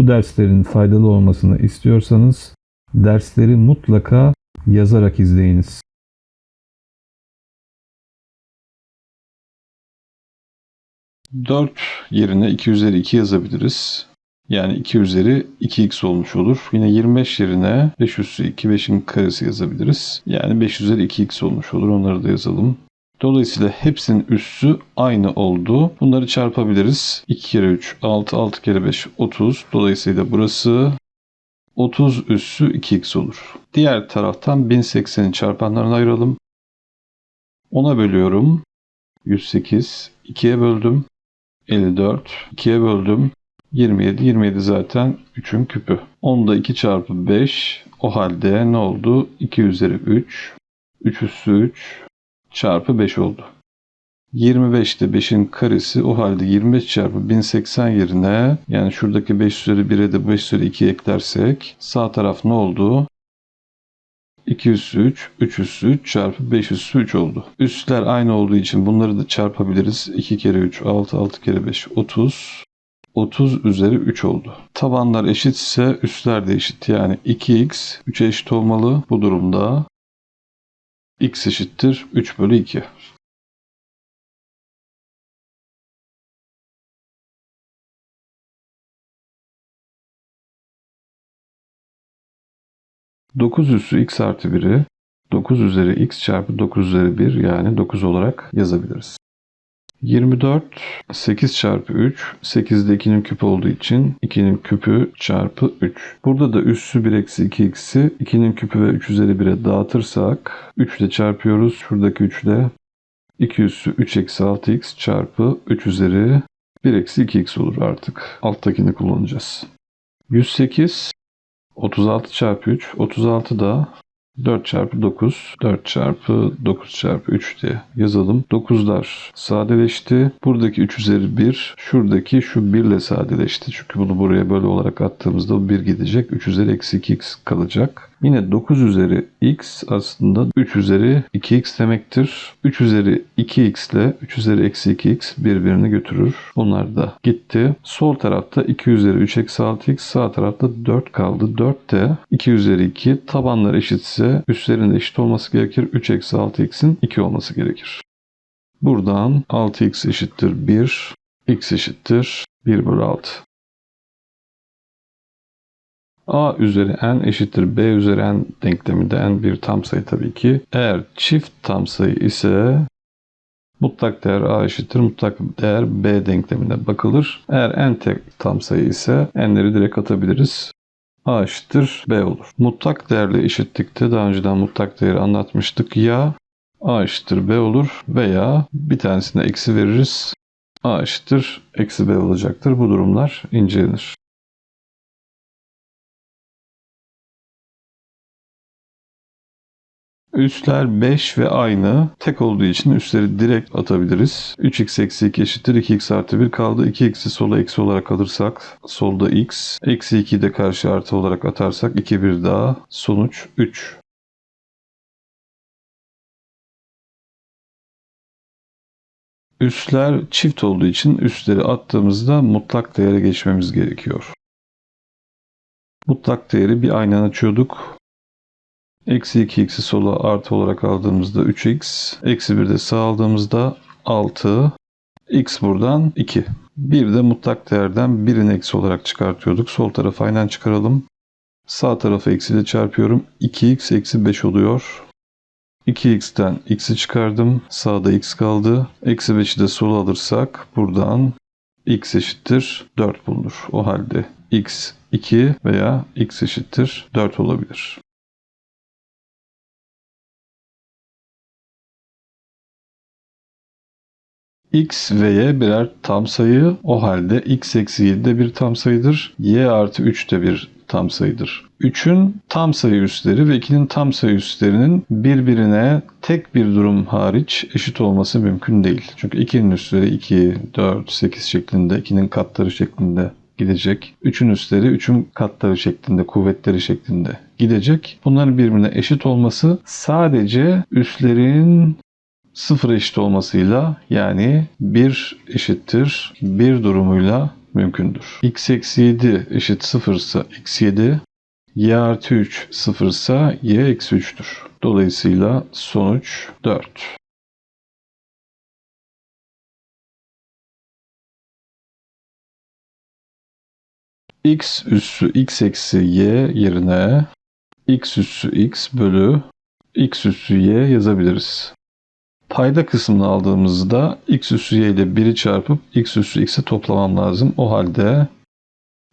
Bu derslerin faydalı olmasını istiyorsanız dersleri mutlaka yazarak izleyiniz. Dört yerine 2 üzeri 2 yazabiliriz. Yani 2 üzeri 2x olmuş olur. Yine 25 yerine 5 üssü 2 5'in karesi yazabiliriz. Yani 5 üzeri 2x olmuş olur. Onları da yazalım. Dolayısıyla hepsinin üssü aynı oldu. Bunları çarpabiliriz. 2 kere 3 6, 6 kere 5 30. Dolayısıyla burası 30 üssü 2x olur. Diğer taraftan 1080'i çarpanlarına ayıralım. 10'a bölüyorum. 108. 2'ye böldüm. 54. 2'ye böldüm. 27. 27 zaten 3'ün küpü. 10'da 2 çarpı 5. O halde ne oldu? 2 üzeri 3. 3 üssü 3 çarpı 5 oldu. 25 de 5'in karesi o halde 25 çarpı 1080 yerine yani şuradaki 5 üzeri 1'e de 5 üzeri 2 eklersek sağ taraf ne oldu? 2 üssü 3, 3 üssü 3 çarpı 5 üssü 3 oldu. Üsler aynı olduğu için bunları da çarpabiliriz. 2 kere 3, 6, 6 kere 5, 30. 30 üzeri 3 oldu. Tabanlar eşitse üsler de eşit. Yani 2x 3'e eşit olmalı. Bu durumda x eşittir 3 bölü 2. Dokuz üssü x artı 1'i 9 üzeri x çarpı 9 üzeri 1 yani 9 olarak yazabiliriz. 24 8 çarpı 3 8'de 2'nin küpü olduğu için 2'nin küpü çarpı 3. Burada da üssü 1 eksi 2x'i 2'nin küpü ve 3 üzeri 1'e dağıtırsak 3 ile çarpıyoruz. Şuradaki 3 ile 2 üssü 3 eksi 6x çarpı 3 üzeri 1 eksi 2x olur artık. Alttakini kullanacağız. 108 36 çarpı 3 36 da 4 çarpı 9, 4 çarpı 9 çarpı 3 diye yazalım. 9'lar sadeleşti. Buradaki 3 üzeri 1, şuradaki şu 1 ile sadeleşti. Çünkü bunu buraya böyle olarak attığımızda bu 1 gidecek. 3 üzeri eksi 2x kalacak. Yine 9 üzeri x aslında 3 üzeri 2x demektir. 3 üzeri 2x ile 3 üzeri eksi 2x birbirini götürür. Bunlar da gitti. Sol tarafta 2 üzeri 3 eksi 6x sağ tarafta 4 kaldı. 4 de 2 üzeri 2 tabanlar eşitse üstlerinde eşit olması gerekir. 3 eksi 6x'in 2 olması gerekir. Buradan 6x eşittir 1, x eşittir 1 bölü 6. A üzeri n eşittir B üzeri n denkleminde n bir tam sayı tabii ki. Eğer çift tam sayı ise mutlak değer A eşittir mutlak değer B denklemine bakılır. Eğer n tek tam sayı ise n'leri direkt atabiliriz. A eşittir B olur. Mutlak değerle eşitlikte daha önceden mutlak değeri anlatmıştık. Ya A eşittir B olur veya bir tanesine eksi veririz. A eşittir eksi B olacaktır. Bu durumlar incelenir. Üstler 5 ve aynı. Tek olduğu için üstleri direkt atabiliriz. 3x eksi 2 eşittir 2x artı 1 kaldı. 2x'i sola eksi olarak alırsak solda x. Eksi 2'yi de karşı artı olarak atarsak 2 bir daha. Sonuç 3. Üstler çift olduğu için üstleri attığımızda mutlak değere geçmemiz gerekiyor. Mutlak değeri bir aynen açıyorduk. Eksi 2x'i sola artı olarak aldığımızda 3x. Eksi 1 de sağ aldığımızda 6. x buradan 2. Bir de mutlak değerden birini eksi olarak çıkartıyorduk. Sol tarafı aynen çıkaralım. Sağ tarafı eksi ile çarpıyorum. 2x eksi 5 oluyor. 2x'ten x'i çıkardım. Sağda x kaldı. Eksi 5'i de sola alırsak buradan x eşittir 4 bulunur. O halde x 2 veya x eşittir 4 olabilir. X ve y birer tam sayı. O halde x eksi 7 de bir tam sayıdır. y artı 3 de bir tam sayıdır. 3'ün tam sayı üstleri ve 2'nin tam sayı üstlerinin birbirine tek bir durum hariç eşit olması mümkün değil. Çünkü 2'nin üstleri 2, 4, 8 şeklinde, 2'nin katları şeklinde gidecek. 3'ün üstleri 3'ün katları şeklinde, kuvvetleri şeklinde gidecek. Bunların birbirine eşit olması sadece üstlerin sıfır eşit olmasıyla yani 1 eşittir 1 durumuyla mümkündür. x eksi 7 eşit 0 ise x 7, y artı 3 0 ise y eksi 3'tür. Dolayısıyla sonuç 4. x üssü x eksi y yerine x üssü x bölü x üssü y yazabiliriz. Payda kısmını aldığımızda x üssü y ile 1'i çarpıp x üssü x'e toplamam lazım. O halde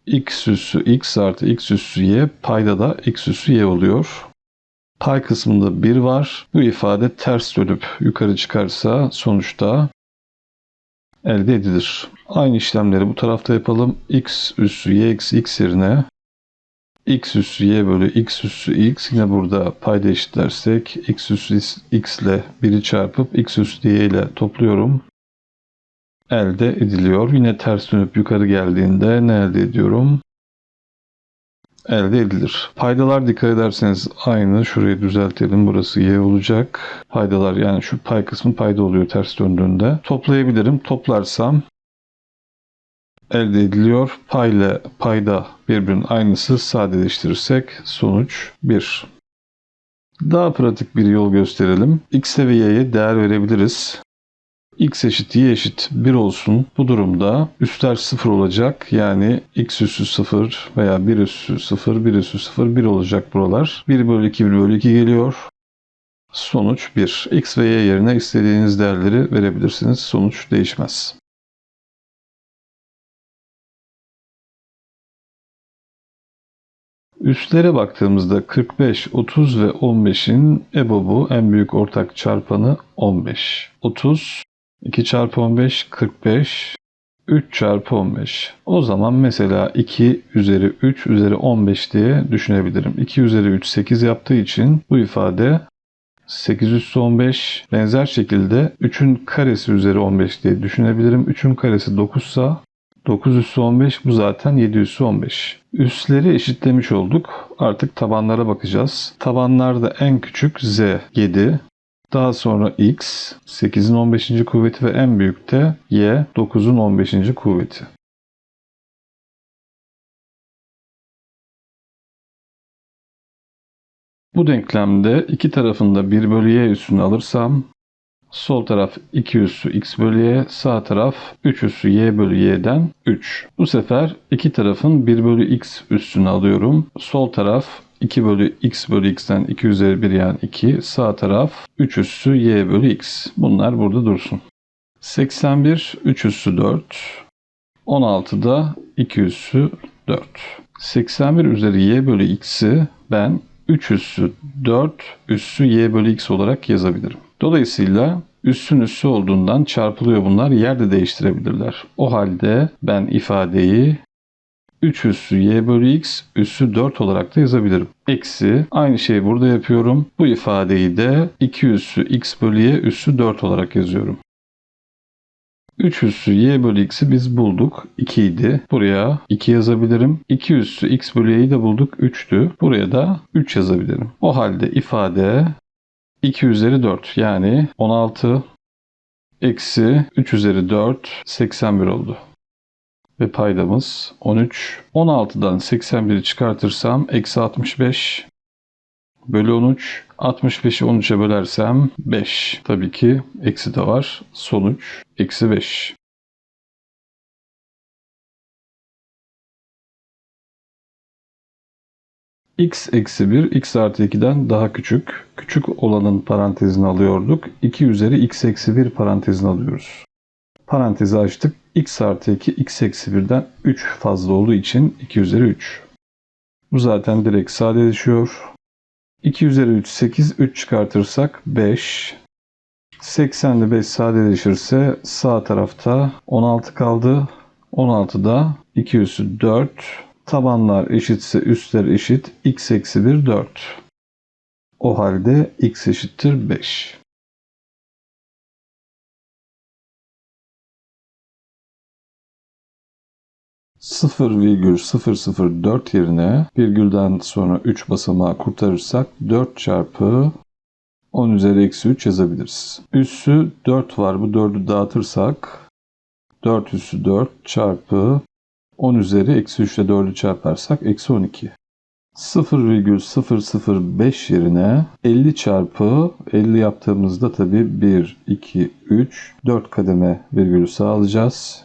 x üssü x artı x üssü y payda da x üssü y oluyor. Pay kısmında 1 var. Bu ifade ters dönüp yukarı çıkarsa sonuçta elde edilir. Aynı işlemleri bu tarafta yapalım. x üssü y eksi x yerine x üssü y bölü x üssü x yine burada payda eşitlersek x üssü x ile 1'i çarpıp x üssü y ile topluyorum. Elde ediliyor. Yine ters dönüp yukarı geldiğinde ne elde ediyorum? Elde edilir. Paydalar dikkat ederseniz aynı. Şurayı düzeltelim. Burası y olacak. Paydalar yani şu pay kısmı payda oluyor ters döndüğünde. Toplayabilirim. Toplarsam elde ediliyor. Pay ile payda birbirinin aynısı sadeleştirirsek sonuç 1. Daha pratik bir yol gösterelim. X ve y'ye değer verebiliriz. x eşit y eşit 1 olsun. Bu durumda üstler 0 olacak. Yani x üssü 0 veya 1 üssü 0, 1 üssü 0, 1 olacak buralar. 1 bölü 2, 1 bölü 2 geliyor. Sonuç 1. x ve y yerine istediğiniz değerleri verebilirsiniz. Sonuç değişmez. Üstlere baktığımızda 45, 30 ve 15'in EBOB'u en büyük ortak çarpanı 15. 30, 2 çarpı 15, 45, 3 çarpı 15. O zaman mesela 2 üzeri 3 üzeri 15 diye düşünebilirim. 2 üzeri 3 8 yaptığı için bu ifade 8 üssü 15. Benzer şekilde 3'ün karesi üzeri 15 diye düşünebilirim. 3'ün karesi 9 ise 9 üssü 15 bu zaten 7 üssü 15. Üsleri eşitlemiş olduk. Artık tabanlara bakacağız. Tabanlarda en küçük z 7. Daha sonra x 8'in 15. kuvveti ve en büyük de y 9'un 15. kuvveti. Bu denklemde iki tarafında 1 bölü y üssünü alırsam Sol taraf 2 üssü x bölü y, sağ taraf 3 üssü y bölü y'den 3. Bu sefer iki tarafın 1 bölü x üssünü alıyorum. Sol taraf 2 bölü x bölü x'ten 2 üzeri 1 yani 2. Sağ taraf 3 üssü y bölü x. Bunlar burada dursun. 81 3 üssü 4. 16 da 2 üssü 4. 81 üzeri y bölü x'i ben 3 üssü 4 üssü y bölü x olarak yazabilirim. Dolayısıyla üssün üssü olduğundan çarpılıyor bunlar. Yer de değiştirebilirler. O halde ben ifadeyi 3 üssü y bölü x üssü 4 olarak da yazabilirim. Eksi aynı şeyi burada yapıyorum. Bu ifadeyi de 2 üssü x bölü y üssü 4 olarak yazıyorum. 3 üssü y bölü x'i biz bulduk. 2 idi. Buraya 2 yazabilirim. 2 üssü x bölü y'yi de bulduk. 3'tü. Buraya da 3 yazabilirim. O halde ifade 2 üzeri 4 yani 16 eksi 3 üzeri 4 81 oldu. Ve paydamız 13. 16'dan 81'i çıkartırsam eksi 65 bölü 13. 65'i 13'e bölersem 5. Tabii ki eksi de var. Sonuç eksi 5. x eksi 1 x artı 2'den daha küçük. Küçük olanın parantezini alıyorduk. 2 üzeri x eksi 1 parantezini alıyoruz. Parantezi açtık. x artı 2 x eksi 1'den 3 fazla olduğu için 2 üzeri 3. Bu zaten direkt sadeleşiyor. 2 üzeri 3 8 3 çıkartırsak 5. 80 ile 5 sadeleşirse sağ tarafta 16 kaldı. 16'da 2 üssü 4 Tabanlar eşitse üstler eşit. x eksi 1 4. O halde x eşittir 5. .0,004 yerine virgülden sonra 3 basamağı kurtarırsak 4 çarpı 10 üzeri eksi 3 yazabiliriz. Üssü 4 var. Bu 4'ü dağıtırsak 4 üssü 4 çarpı 10 üzeri eksi 3 ile 4'ü çarparsak eksi 12. 0,005 yerine 50 çarpı 50 yaptığımızda tabi 1, 2, 3, 4 kademe virgülü sağlayacağız.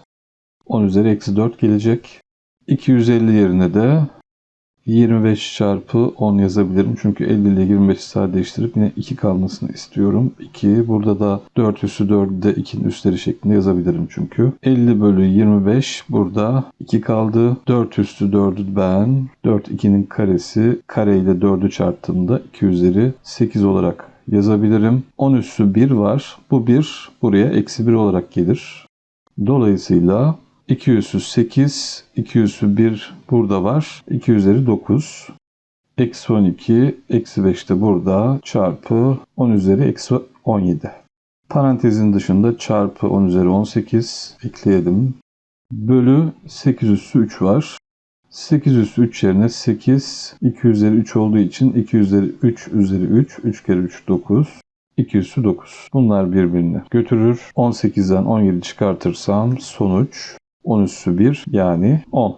10 üzeri eksi 4 gelecek. 250 yerine de 25 çarpı 10 yazabilirim. Çünkü 50 ile 25'i sadeleştirip yine 2 kalmasını istiyorum. 2. Burada da 4 üssü 4'ü de 2'nin üstleri şeklinde yazabilirim çünkü. 50 bölü 25 burada 2 kaldı. 4 üstü 4'ü ben 4 2'nin karesi kare ile 4'ü çarptığımda 2 üzeri 8 olarak yazabilirim. 10 üssü 1 var. Bu 1 buraya eksi 1 olarak gelir. Dolayısıyla 2 üssü 8, 2 üssü 1 burada var. 2 üzeri 9. Eksi 12, eksi 5 de burada çarpı 10 üzeri eksi 17. Parantezin dışında çarpı 10 üzeri 18 ekleyelim. Bölü 8 üssü 3 var. 8 üssü 3 yerine 8, 2 üzeri 3 olduğu için 2 üzeri 3 üzeri 3, 3 kere 3 9. 2 üssü 9. Bunlar birbirini götürür. 18'den 17 çıkartırsam sonuç 10 üssü 1 yani 10.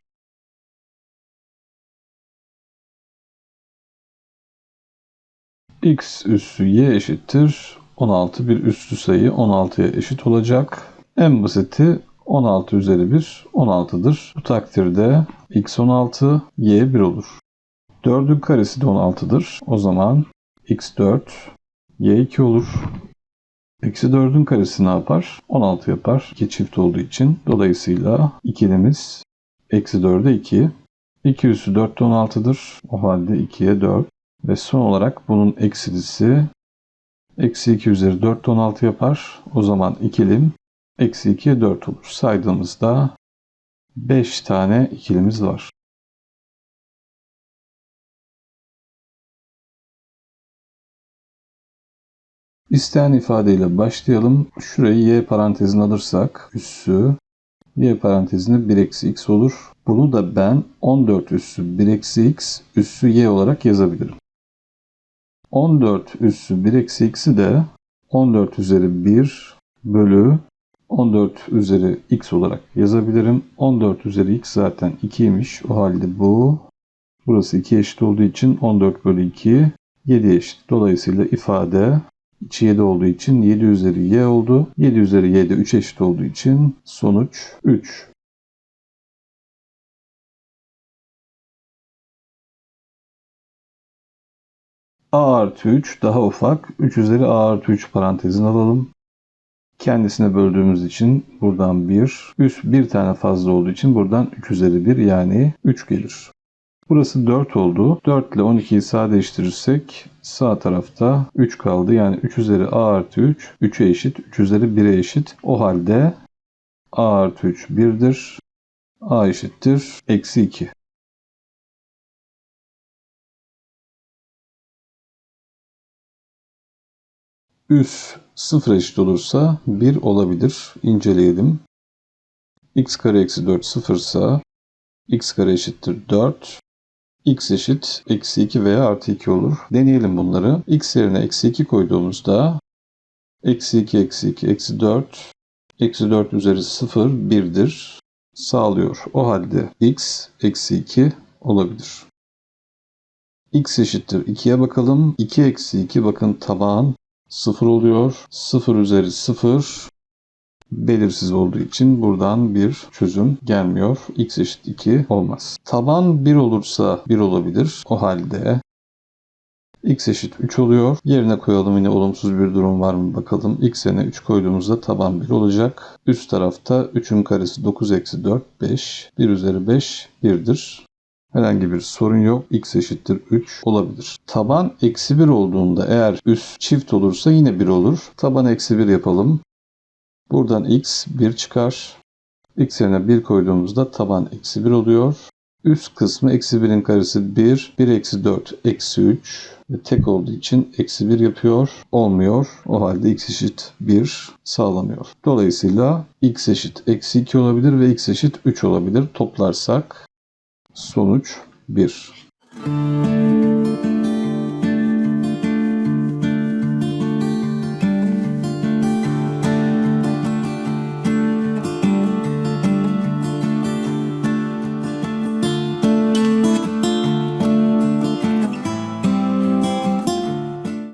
x üssü y eşittir 16 bir üstü sayı 16'ya eşit olacak. En basiti 16 üzeri 1 16'dır. Bu takdirde x 16 y 1 olur. 4'ün karesi de 16'dır. O zaman x 4 y 2 olur. Eksi 4'ün karesi ne yapar? 16 yapar. 2 çift olduğu için. Dolayısıyla ikilimiz eksi 4'e 2. 2 üssü 4 de 16'dır. O halde 2'ye 4. Ve son olarak bunun eksilisi eksi 2 üzeri 4 de 16 yapar. O zaman ikilim eksi 2'ye 4 olur. Saydığımızda 5 tane ikilimiz var. İsteyen ifadeyle başlayalım. Şurayı y parantezine alırsak üssü y parantezinde 1 eksi x olur. Bunu da ben 14 üssü 1 eksi x üssü y olarak yazabilirim. 14 üssü 1 eksi x'i de 14 üzeri 1 bölü 14 üzeri x olarak yazabilirim. 14 üzeri x zaten 2'ymiş. O halde bu burası 2 eşit olduğu için 14 bölü 2 7 eşit. Dolayısıyla ifade İçi 7 olduğu için 7 üzeri y oldu. 7 üzeri y de 3 eşit olduğu için sonuç 3. a artı 3 daha ufak. 3 üzeri a artı 3 parantezini alalım. Kendisine böldüğümüz için buradan 1. Üst bir tane fazla olduğu için buradan 3 üzeri 1 yani 3 gelir. Burası 4 oldu. 4 ile 12'yi sadeleştirirsek sağ tarafta 3 kaldı. Yani 3 üzeri a artı 3 3'e eşit. 3 üzeri 1'e eşit. O halde a artı 3 1'dir. a eşittir. Eksi 2. Üs 0 eşit olursa 1 olabilir. İnceleyelim. x kare eksi 4 0 ise x kare eşittir 4 x eşit eksi 2 veya artı 2 olur. Deneyelim bunları. x yerine eksi 2 koyduğumuzda eksi 2 eksi 2 eksi 4 eksi 4 üzeri 0 1'dir sağlıyor. O halde x eksi 2 olabilir. x eşittir 2'ye bakalım. 2 eksi 2 bakın taban 0 oluyor. 0 üzeri 0 belirsiz olduğu için buradan bir çözüm gelmiyor. x eşit 2 olmaz. Taban 1 olursa 1 olabilir. O halde x eşit 3 oluyor. Yerine koyalım yine olumsuz bir durum var mı bakalım. x yerine 3 koyduğumuzda taban 1 olacak. Üst tarafta 3'ün karesi 9 eksi 4 5. 1 üzeri 5 1'dir. Herhangi bir sorun yok. x eşittir 3 olabilir. Taban eksi 1 olduğunda eğer üst çift olursa yine 1 olur. Taban eksi 1 yapalım. Buradan x 1 çıkar. x yerine 1 koyduğumuzda taban eksi 1 oluyor. Üst kısmı eksi 1'in karesi 1. 1 eksi 4 eksi 3. Ve tek olduğu için eksi 1 yapıyor. Olmuyor. O halde x eşit 1 sağlanıyor. Dolayısıyla x eşit eksi 2 olabilir ve x eşit 3 olabilir. Toplarsak sonuç 1.